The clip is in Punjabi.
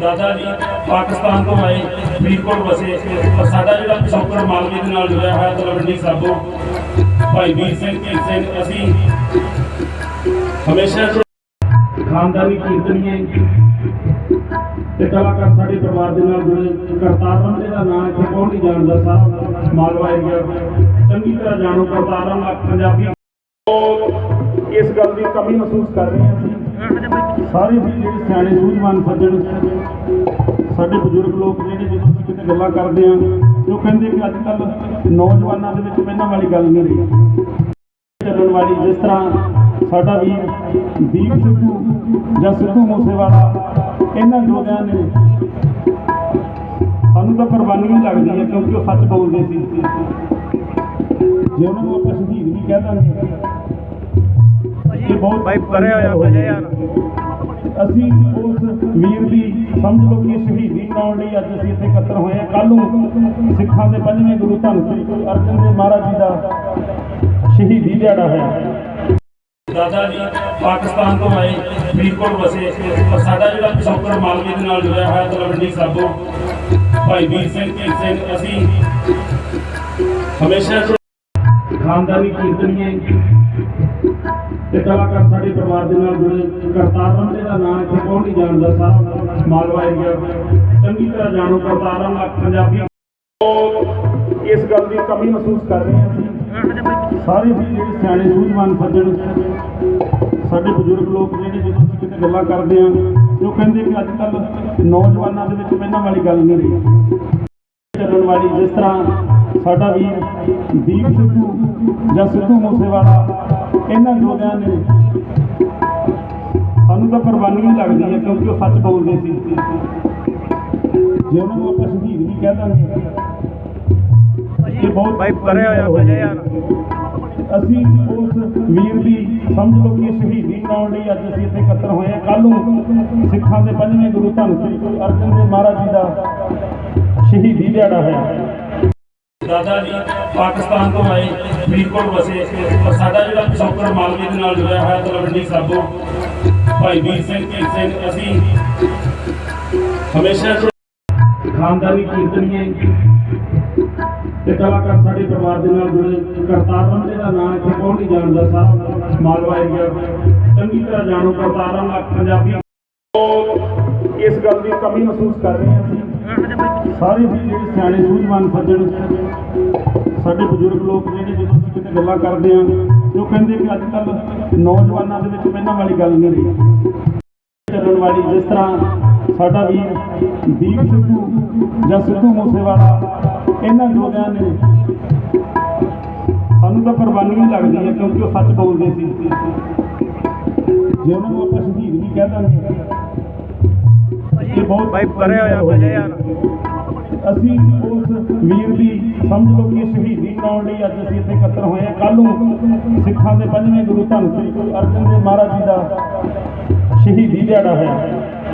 ਦਾਦਾ ਜੀ ਪਾਕਿਸਤਾਨ ਤੋਂ ਆਏ, ਫਰੀਦਕੋਟ ਵਸੇ। ਪਰ ਸਾਡਾ ਜਿਹੜਾ ਪਿਛੋਕੜ ਮਾਲਵੇ ਦੇ ਨਾਲ ਜੁੜਿਆ ਹੋਇਆ ਤਲਵੰਡੀ ਸਾਬੋ, ਭਾਈ ਵੀਰ ਸਿੰਘ ਢੀਂਡ ਸਿੰਘ, ਅਸੀਂ ਹਮੇਸ਼ਾ ਖਾਨਦਾਨੀ ਕੀਰਤਨੀਏ ਤੇ ਕਲਾਕਾਰ ਸਾਡੇ ਪਰਿਵਾਰ ਦੇ ਨਾਲ ਜੁੜੇ। ਕਰਤਾਰ ਬੰਦੇ ਦਾ ਨਾਮ ਇੱਥੇ ਕੌਣ ਨਹੀਂ ਜਾਣਦਾ ਸਾਰਾ ਮਾਲਵਾ ਏਰੀਆ ਚੰਗੀ ਤਰ੍ਹਾਂ ਜਾਣੋ, ਕਰਤਾਰ ਬੰਦਾ ਪੰਜਾਬੀ ਇਸ ਗੱਲ ਦੀ ਕਮੀ ਮਹਿਸੂਸ ਕਰ ਰਹੇ ਹਾਂ ਅਸੀਂ। ਸਾਰੇ ਵੀ ਜਿਹੜੇ ਸਿਆਣੇ ਸੂਝਵਾਨ ਸੱਜਣ ਸਾਡੇ ਬਜ਼ੁਰਗ ਲੋਕ ਜਿਹੜੇ ਜਦੋਂ ਅਸੀਂ ਕਿਤੇ ਗੱਲਾਂ ਕਰਦੇ ਹਾਂ ਤੇ ਉਹ ਕਹਿੰਦੇ ਕਿ ਅੱਜ ਕੱਲ ਨੌਜਵਾਨਾਂ ਦੇ ਵਿੱਚ ਪਹਿਲਾਂ ਵਾਲੀ ਗੱਲ ਨਹੀਂ ਰਹੀ। ਚੱਲਣ ਵਾਲੀ ਜਿਸ ਤਰ੍ਹਾਂ ਸਾਡਾ ਵੀਰ ਦੀਪ ਸਿੱਧੂ ਜਾਂ ਸਿੱਧੂ ਮੂਸੇਵਾਲਾ, ਇਹਨਾਂ ਯੋਧਿਆਂ ਨੇ ਸਾਨੂੰ ਤਾਂ ਕੁਰਬਾਨੀ ਲੱਗਦੀ ਹੈ ਕਿਉਂਕਿ ਉਹ ਸੱਚ ਬੋਲਦੇ ਸੀ। ਜੇ ਉਹਨਾਂ ਨੂੰ ਆਪਾਂ ਸ਼ਹੀਦ ਵੀ ਕਹਿ ਦਾਂਗੇ ਇਹ ਬਹੁਤ ਭਾਈ ਪਰੇ ਹੋ ਜਾ ਭਾਈ ਯਾਰ। ਅਸੀਂ ਉਸ ਵੀਰ ਦੀ ਸਮਝ ਲਓ ਕਿ ਸ਼ਹੀਦੀ ਮਨਾਉਣ ਲਈ ਅੱਜ ਅਸੀਂ ਇੱਥੇ ਇਕੱਤਰ ਹੋਏ ਹਾਂ। ਕੱਲ ਨੂੰ ਸਿੱਖਾਂ ਦੇ ਪੰਜਵੇਂ ਗੁਰੂ ਧੰਨ ਸ੍ਰੀ ਗੁਰੂ ਅਰਜਨ ਦੇਵ ਮਹਾਰਾਜ ਜੀ ਦਾ ਸ਼ਹੀਦੀ ਦਿਹਾੜਾ ਹੈ ਦਾਦਾ ਜੀ ਪਾਕਿਸਤਾਨ ਤੋਂ ਆਏ ਫਰੀਦਕੋਟ ਵਸੇ। ਪਰ ਸਾਡਾ ਜਿਹੜਾ ਪਿਛੋਕੜ ਮਾਲਵੇ ਦੇ ਨਾਲ ਜੁੜਿਆ ਹੋਇਆ ਤਲਵੰਡੀ ਸਾਬੋ ਭਾਈ ਵੀਰ ਸਿੰਘ ਅਸੀਂ ਹਮੇਸ਼ਾ ਖਾਨਦਾਨੀ ਕੀਰਤਨੀਏ ਤੇ ਕਲਾਕਾਰ ਸਾਡੇ ਪਰਿਵਾਰ ਦੇ ਨਾਲ ਜੁੜੇ। ਕਰਤਾਰ ਬੰਦੇ ਦਾ ਨਾਮ ਇੱਥੇ ਕੌਣ ਨਹੀਂ ਜਾਣਦਾ? ਸਾਰਾ ਮਾਲਵਾ ਏਰੀਆ ਚੰਗੀ ਤਰ੍ਹਾਂ ਜਾਣੋ, ਕਰਤਾਰ ਬੰਦਾ ਪੰਜਾਬੀ ਇਸ ਗੱਲ ਦੀ ਕਮੀ ਮਹਿਸੂਸ ਕਰ ਰਹੇ ਹਾਂ ਅਸੀਂ। ਸਾਰੇ ਵੀ ਜਿਹੜੇ ਸਿਆਣੇ ਸੂਝਵਾਨ ਸੱਜਣ, ਸਾਡੇ ਬਜ਼ੁਰਗ ਲੋਕ ਜਿਹੜੇ ਜਦੋਂ ਅਸੀਂ ਕਿਤੇ ਗੱਲਾਂ ਕਰਦੇ ਹਾਂ ਤੇ ਉਹ ਕਹਿੰਦੇ ਕਿ ਅੱਜ ਕੱਲ ਨੌਜਵਾਨਾਂ ਦੇ ਵਿੱਚ ਪਹਿਲਾਂ ਵਾਲੀ ਗੱਲ ਨਹੀਂ ਰਹੀ। ਚੱਲਣ ਵਾਲੀ ਜਿਸ ਤਰ੍ਹਾਂ ਸਾਡਾ ਵੀਰ ਦੀਪ ਸਿੱਧੂ ਜਾਂ ਸਿੱਧੂ ਮੂਸੇਵਾਲਾ ਇਹਨਾਂ ਯੋਧਿਆਂ ਨੇ ਸਾਨੂੰ ਤਾਂ ਕੁਰਬਾਨੀ ਲੱਗਦੀ ਹੈ ਕਿਉਂਕਿ ਉਹ ਸੱਚ ਬੋਲਦੇ ਸੀ। ਜੇ ਉਹਨਾਂ ਨੂੰ ਆਪਾਂ ਸ਼ਹੀਦ ਵੀ ਕਹਿ ਦਾਂਗੇ ਇਹ ਬਹੁਤ ਭਾਈ ਪਰੇ ਹੋ ਜਾ ਭਾਈ ਯਾਰ। ਅਸੀਂ ਉਸ ਵੀਰ ਦੀ ਸਮਝ ਲਓ ਕਿ ਸ਼ਹੀਦੀ ਮਨਾਉਣ ਲਈ ਅੱਜ ਅਸੀਂ ਇੱਥੇ ਇਕੱਤਰ ਹੋਏ ਹਾਂ। ਕੱਲ ਨੂੰ ਸਿੱਖਾਂ ਦੇ ਪੰਜਵੇਂ ਗੁਰੂ ਧੰਨ ਸ੍ਰੀ ਅਰਜਨ ਦੇਵ ਮਹਾਰਾਜ ਜੀ ਦਾ ਸ਼ਹੀਦੀ ਦਿਹਾੜਾ ਹੈ ਦਾਦਾ ਜੀ ਪਾਕਿਸਤਾਨ ਤੋਂ ਆਏ ਫਰੀਦਕੋਟ ਵਸੇ ਪਰ ਸਾਡਾ ਜਿਹੜਾ ਪਿਛੋਕੜ ਮਾਲਵੇ ਦੇ ਨਾਲ ਜੁੜਿਆ ਹੋਇਆ ਤਲਵੰਡੀ ਸਾਬੋ, ਭਾਈ ਵੀਰ ਸਿੰਘ ਢੀਂਡ ਸਿੰਘ, ਅਸੀਂ ਹਮੇਸ਼ਾ ਖਾਨਦਾਨੀ ਕੀਰਤਨੀਏ ਤੇ ਕਲਾਕਾਰ ਸਾਡੇ ਪਰਿਵਾਰ ਦੇ ਨਾਲ ਜੁੜੇ। ਕਰਤਾਰ ਜੀ ਦਾ ਨਾਮ ਇੱਥੇ ਕੌਣ ਨਹੀਂ ਜਾਣਦਾ, ਸਾਰਾ ਮਾਲਵਾ ਏਰੀਆ ਚੰਗੀ ਤਰ੍ਹਾਂ ਜਾਣੋ, ਕਰਤਾਰ ਬੰਦਾ ਪੰਜਾਬੀ ਇਸ ਗੱਲ ਦੀ ਕਮੀ ਮਹਿਸੂਸ ਕਰ ਰਹੇ ਹਾਂ ਅਸੀਂ। ਸਾਰੇ ਵੀ ਜਿਹੜੇ ਸਿਆਣੇ ਸੂਝਵਾਨ ਸੱਜਣ। ਸਾਡੇ ਬਜ਼ੁਰਗ ਲੋਕ ਜਿਹੜੇ ਜਦੋਂ ਅਸੀਂ ਕਿਤੇ ਗੱਲਾਂ ਕਰਦੇ ਹਾਂ ਤੇ ਉਹ ਕਹਿੰਦੇ ਕਿ ਅੱਜ ਕੱਲ ਨੌਜਵਾਨਾਂ ਦੇ ਵਿੱਚ ਪਹਿਲਾਂ ਵਾਲੀ ਗੱਲ ਨਹੀਂ ਰਹੀ। ਚੱਲਣ ਵਾਲੀ ਜਿਸ ਤਰ੍ਹਾਂ ਸਾਡਾ ਵੀਰ ਦੀਪ ਸਿੱਧੂ, ਜਾਂ ਸਿੱਧੂ ਮੂਸੇਵਾਲਾ, ਇਹਨਾਂ ਯੋਧਿਆਂ ਨੇ ਸਾਨੂੰ ਤਾਂ ਕੁਰਬਾਨੀ ਲੱਗਦੀ ਹੈ, ਕਿਉਂਕਿ ਉਹ ਸੱਚ ਬੋਲਦੇ ਸੀ। ਜੇ ਉਹਨਾਂ ਨੂੰ ਆਪਾਂ ਸ਼ਹੀਦ ਵੀ ਕਹਿ ਦਾਂਗੇ ਇਹ ਬਹੁਤ ਭਾਈ ਪਰੇ ਹੋ ਜਾ ਭਾਈ ਯਾਰ। ਅਸੀਂ ਉਸ ਵੀਰ ਦੀ ਸਮਝ ਲਓ ਕਿ ਸ਼ਹੀਦੀ ਮਨਾਉਣ ਲਈ ਅੱਜ ਅਸੀਂ ਇੱਥੇ ਇਕੱਤਰ ਹੋਏ ਹਾਂ। ਕੱਲ ਨੂੰ ਸਿੱਖਾਂ ਦੇ ਪੰਜਵੇਂ ਗੁਰੂ ਧੰਨ ਸ੍ਰੀ ਗੁਰੂ ਅਰਜਨ ਦੇਵ ਮਹਾਰਾਜ ਜੀ ਦਾ ਸ਼ਹੀਦੀ ਦਿਹਾੜਾ ਹੈ